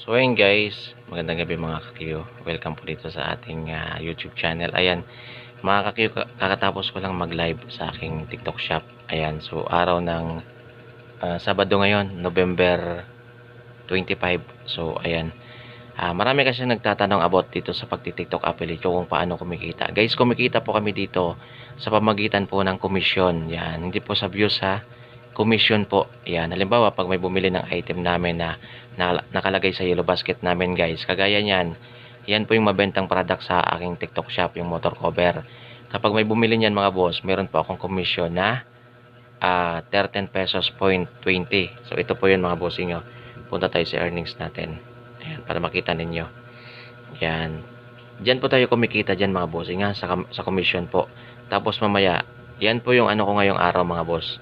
So ayun guys, magandang gabi mga kakiyo. Welcome po dito sa ating ah, YouTube channel. Ayan, mga kakiyo, ka- kakatapos ko lang mag-live sa aking TikTok shop. Ayan, so araw ng ah, Sabado ngayon, November 25. So ayan, Ah, marami kasi nagtatanong about dito sa pagti-TikTok affiliate kung paano kumikita. Guys, kumikita po kami dito sa pamagitan po ng komisyon. Yan, hindi po sa views ha. Commission po. Yan, halimbawa pag may bumili ng item namin na, na nakalagay sa yellow basket namin guys, kagaya niyan, yan po yung mabentang product sa aking TikTok shop, yung motor cover. Kapag may bumili niyan mga boss, meron po akong commission na ah 13 pesos point 20. So ito po yun mga bossing nyo. Punta tayo sa earnings natin. Ayan, para makita ninyo. Yan. Diyan po tayo kumikita dyan mga bossing ha, sa, sa commission po. Tapos mamaya, yan po yung ano ko ngayong araw mga boss.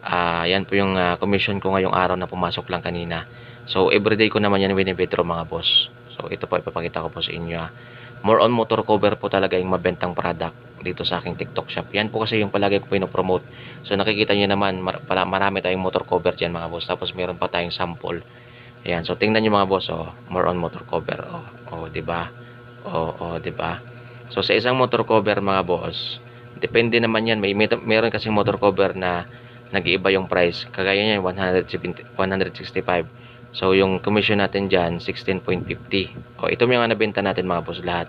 Ah, yan po yung ah, commission ko ngayong araw na pumasok lang kanina. So, everyday ko naman yan winibidro mga boss. So, ito po ipapakita ko po sa inyo ha. More on motor cover po talaga yung mabentang product dito sa aking TikTok shop. Yan po kasi yung palagi ko pinopromote. So, nakikita nyo naman, mar- pala, marami tayong motor cover dyan mga boss. Tapos, meron pa tayong sample. Ayan, so tingnan niyo mga boss, oh, more on motor cover, oh, oh, ba? Oh, oh, 'di ba? So sa isang motor cover mga boss, depende naman 'yan, may may- meron kasi motor cover na nag-iiba yung price. Kagaya niyan 170 165. So yung commission natin diyan 16.50. Oh, ito yung nabenta natin mga boss lahat.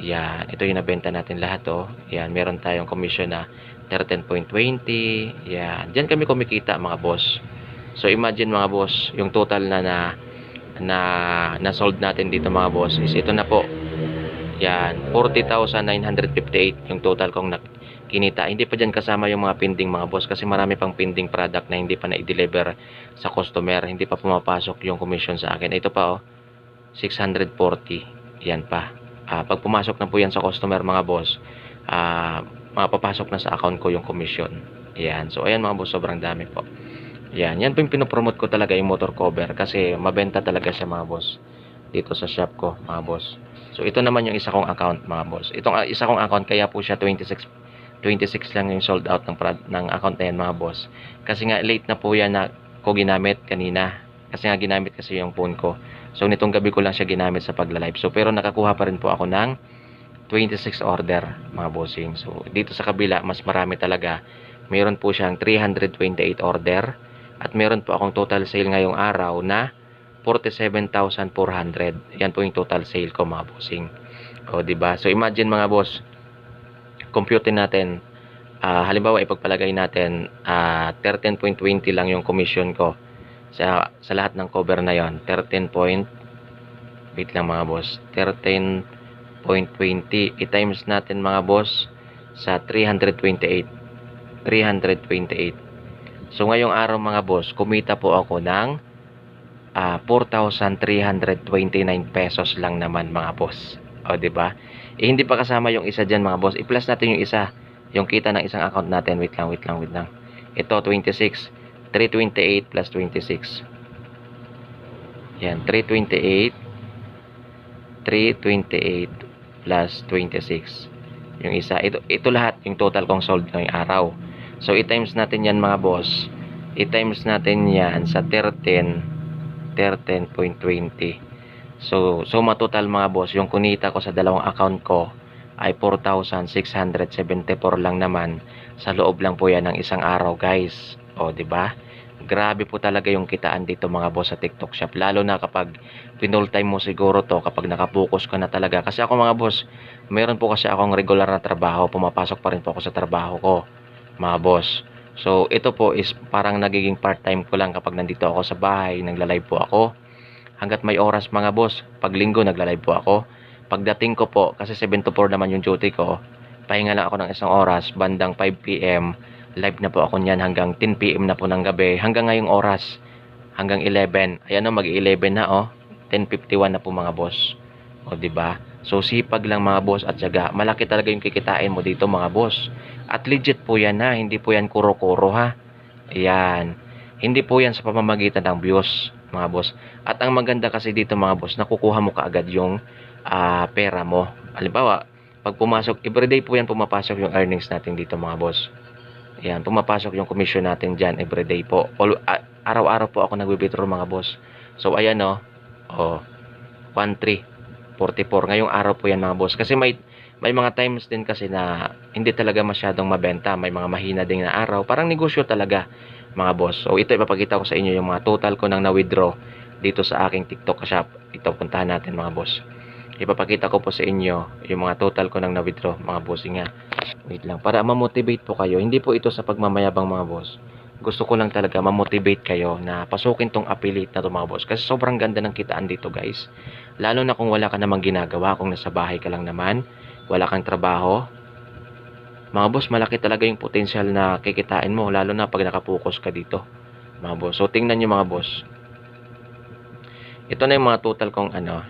Yan, ito yung nabenta natin lahat oh. Yan, meron tayong commission na 13.20. Yan, diyan kami kumikita mga boss. So imagine mga boss, yung total na na na, na sold natin dito mga boss is ito na po. Yan, 40,958 yung total kong kinita. Hindi pa dyan kasama yung mga pending mga boss kasi marami pang pending product na hindi pa na-deliver sa customer. Hindi pa pumapasok yung commission sa akin. Ito pa oh, 640. Yan pa. Ah, pag pumasok na po yan sa customer mga boss, ah, mapapasok na sa account ko yung commission. Yan. So ayan mga boss, sobrang dami po. Yan, yan po yung pinopromote ko talaga yung motor cover kasi mabenta talaga siya mga boss dito sa shop ko mga boss. So ito naman yung isa kong account mga boss. Itong uh, isa kong account kaya po siya 26 26 lang yung sold out ng ng account na yan mga boss. Kasi nga late na po yan na ko ginamit kanina. Kasi nga ginamit kasi yung phone ko. So nitong gabi ko lang siya ginamit sa pagla-live. So pero nakakuha pa rin po ako ng 26 order mga bossing. So dito sa kabila mas marami talaga. Meron po siyang 328 order at meron po akong total sale ngayong araw na 47,400. Yan po yung total sale ko mga bossing. O di ba? So imagine mga boss, compute natin ah, halimbawa ipagpalagay natin ah, 13.20 lang yung commission ko sa sa lahat ng cover na yon 13 point wait lang mga boss 13.20 i-times natin mga boss sa 328 328 so ngayong araw mga boss kumita po ako ng ah, 4,329 pesos lang naman mga boss o di ba eh, hindi pa kasama yung isa dyan mga boss. I-plus natin yung isa. Yung kita ng isang account natin. Wait lang, wait lang, wait lang. Ito, 26. 328 plus 26. Yan, 328. 328 plus 26. Yung isa. Ito, ito lahat, yung total kong sold ngayong araw. So, i-times natin yan mga boss. I-times natin yan sa 13. 13.20. So, suma total mga boss, yung kunita ko sa dalawang account ko ay 4,674 lang naman. Sa loob lang po yan ng isang araw, guys. O, ba? Grabe po talaga yung kitaan dito mga boss sa TikTok shop. Lalo na kapag pinull time mo siguro to, kapag nakapokus ka na talaga. Kasi ako mga boss, meron po kasi akong regular na trabaho. Pumapasok pa rin po ako sa trabaho ko, mga boss. So, ito po is parang nagiging part-time ko lang kapag nandito ako sa bahay, nagla-live po ako hanggat may oras mga boss. Pag linggo nagla-live po ako. Pagdating ko po, kasi 7 to 4 naman yung duty ko, pahinga lang ako ng isang oras, bandang 5 p.m. Live na po ako niyan hanggang 10 p.m. na po ng gabi. Hanggang ngayong oras, hanggang 11. Ayan o, mag-11 na o. 10.51 na po mga boss. O, ba? So sipag lang mga boss at syaga. Malaki talaga yung kikitain mo dito mga boss. At legit po yan ha. Hindi po yan kuro-kuro ha. Ayan. Hindi po yan sa pamamagitan ng views mga boss. At ang maganda kasi dito mga boss, nakukuha mo kaagad yung uh, pera mo. Halimbawa, pag pumasok, everyday po yan pumapasok yung earnings natin dito mga boss. Ayan, pumapasok yung commission natin dyan everyday po. Araw-araw po ako nagwi-withdraw mga boss. So ayan o. Oh, oh 1.3 44. Ngayong araw po yan mga boss. Kasi may, may mga times din kasi na hindi talaga masyadong mabenta. May mga mahina ding na araw. Parang negosyo talaga mga boss. So ito ipapakita ko sa inyo yung mga total ko nang na-withdraw dito sa aking TikTok shop. Ito puntahan natin mga boss. Ipapakita ko po sa inyo yung mga total ko nang na-withdraw mga boss nga. Wait lang. Para ma-motivate po kayo. Hindi po ito sa pagmamayabang mga boss gusto ko lang talaga ma-motivate kayo na pasukin tong affiliate na to mga boss. Kasi sobrang ganda ng kitaan dito guys. Lalo na kung wala ka namang ginagawa. Kung nasa bahay ka lang naman. Wala kang trabaho. Mga boss, malaki talaga yung potential na kikitain mo. Lalo na pag nakapokus ka dito. Mga boss. So tingnan nyo mga boss. Ito na yung mga total kong ano,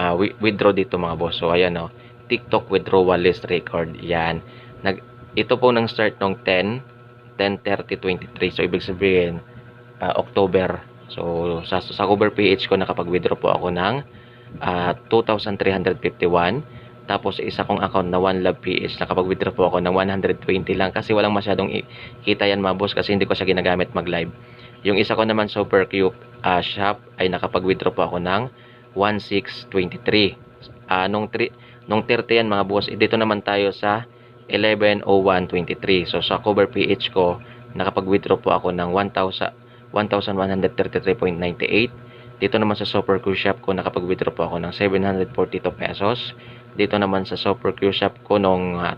uh, withdraw dito mga boss. So ayan o. TikTok withdrawal list record. Yan. Nag, ito po nang start nung 10 10.30.23. So, ibig sabihin, uh, October. So, sa, sa cover PH ko, nakapag-withdraw po ako ng uh, 2,351. Tapos, isa kong account na OneLove PH, nakapag-withdraw po ako ng 120 lang. Kasi walang masyadong kita yan mga boss kasi hindi ko siya ginagamit mag-live. Yung isa ko naman Super Cube uh, shop ay nakapag-withdraw po ako ng 1623. Uh, nung, nung 30 yan mga boss, eh, dito naman tayo sa 110123. So sa cover PH ko, nakapag-withdraw po ako ng 1,000 1,133.98. Dito naman sa Super Q Shop ko, nakapag-withdraw po ako ng 742 pesos. Dito naman sa Super Q Shop ko nung uh,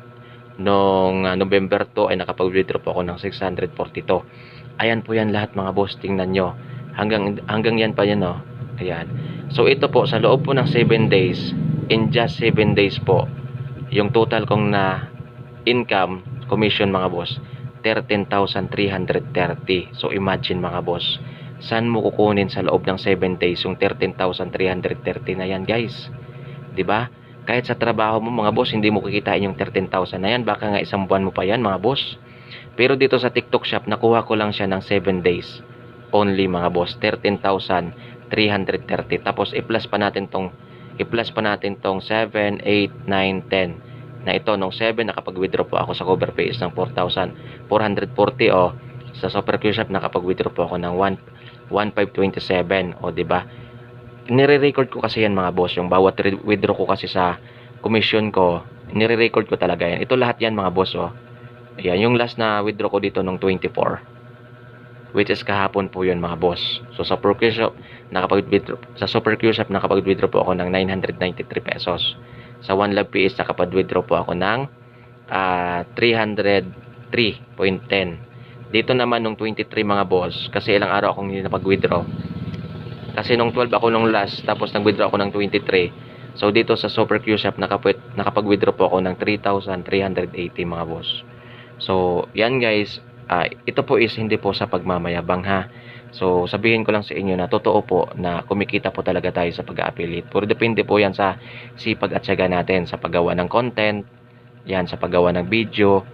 nung uh, November 2 ay nakapag-withdraw po ako ng 642. Ayan po yan lahat mga boss, tingnan nyo. Hanggang, hanggang yan pa yan, no? Ayan. So ito po, sa loob po ng 7 days, in just 7 days po, yung total kong na income, commission mga boss, 13,330. So imagine mga boss, saan mo kukunin sa loob ng 7 days yung 13,330 na yan guys? 'Di ba? Kahit sa trabaho mo mga boss, hindi mo kikitain yung 13,000 na yan. Baka nga isang buwan mo pa yan mga boss. Pero dito sa TikTok shop, nakuha ko lang siya ng 7 days. Only mga boss, 13,330. Tapos i-plus pa natin tong i-plus pa natin tong 7, 8, 9, 10 na ito nung 7 nakapag-withdraw po ako sa cover page ng 4,440 o sa Super Q Shop nakapag-withdraw po ako ng 1 1527 o ba? Nire-record ko kasi yan mga boss yung bawat withdraw ko kasi sa commission ko nire-record ko talaga yan. Ito lahat yan mga boss oh Ayan, yung last na withdraw ko dito nung 24 which is kahapon po yun mga boss. So sa Super Q Shop nakapag-withdraw sa Super Q Shop nakapag-withdraw po ako ng 993 pesos sa OneLove PS nakapag-withdraw po ako ng uh, ah, 303.10 dito naman nung 23 mga boss kasi ilang araw akong hindi napag-withdraw. Kasi nung 12 ako nung last tapos nag-withdraw ako ng 23 so dito sa Super Q Shop nakapag-withdraw po ako ng 3,380 mga boss. So yan guys uh, ito po is hindi po sa pagmamayabang ha So, sabihin ko lang sa inyo na totoo po na kumikita po talaga tayo sa pag-affiliate. Puro depende po yan sa sipag at syaga natin sa paggawa ng content, yan sa paggawa ng video.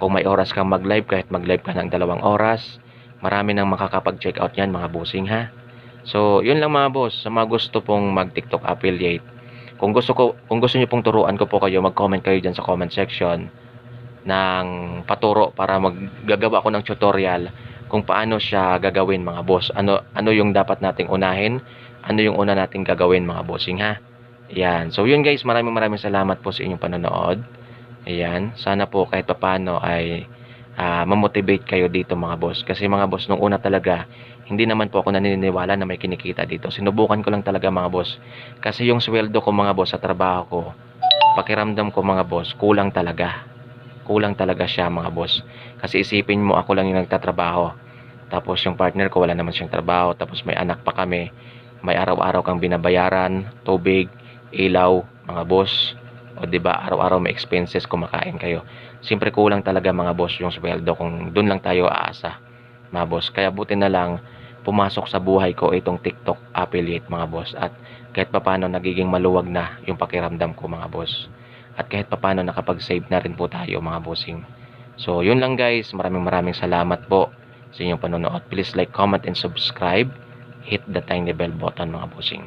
Kung may oras kang mag-live, kahit mag-live ka ng dalawang oras, marami nang makakapag-check out yan mga bossing ha. So, yun lang mga boss, sa mga gusto pong mag-TikTok affiliate. Kung gusto ko, kung gusto niyo pong turuan ko po kayo, mag-comment kayo diyan sa comment section ng paturo para maggagawa ako ng tutorial kung paano siya gagawin mga boss. Ano ano yung dapat nating unahin? Ano yung una nating gagawin mga bossing ha? Ayan. So yun guys, maraming maraming salamat po sa inyong panonood. Ayan. Sana po kahit papano ay uh, mamotivate kayo dito mga boss. Kasi mga boss, nung una talaga, hindi naman po ako naniniwala na may kinikita dito. Sinubukan ko lang talaga mga boss. Kasi yung sweldo ko mga boss sa trabaho ko, pakiramdam ko mga boss, kulang talaga. Kulang talaga siya mga boss. Kasi isipin mo ako lang yung nagtatrabaho. Tapos yung partner ko wala naman siyang trabaho. Tapos may anak pa kami. May araw-araw kang binabayaran, tubig, ilaw, mga boss. O di ba araw-araw may expenses kumakain kayo. Siyempre kulang talaga mga boss yung sweldo kung doon lang tayo aasa. Mga boss. Kaya buti na lang pumasok sa buhay ko itong TikTok affiliate mga boss. At kahit papano nagiging maluwag na yung pakiramdam ko mga boss. At kahit papano nakapag-save na rin po tayo mga bossing. So yun lang guys. Maraming maraming salamat po sa inyong panonood. Please like, comment, and subscribe. Hit the tiny bell button mga bossing.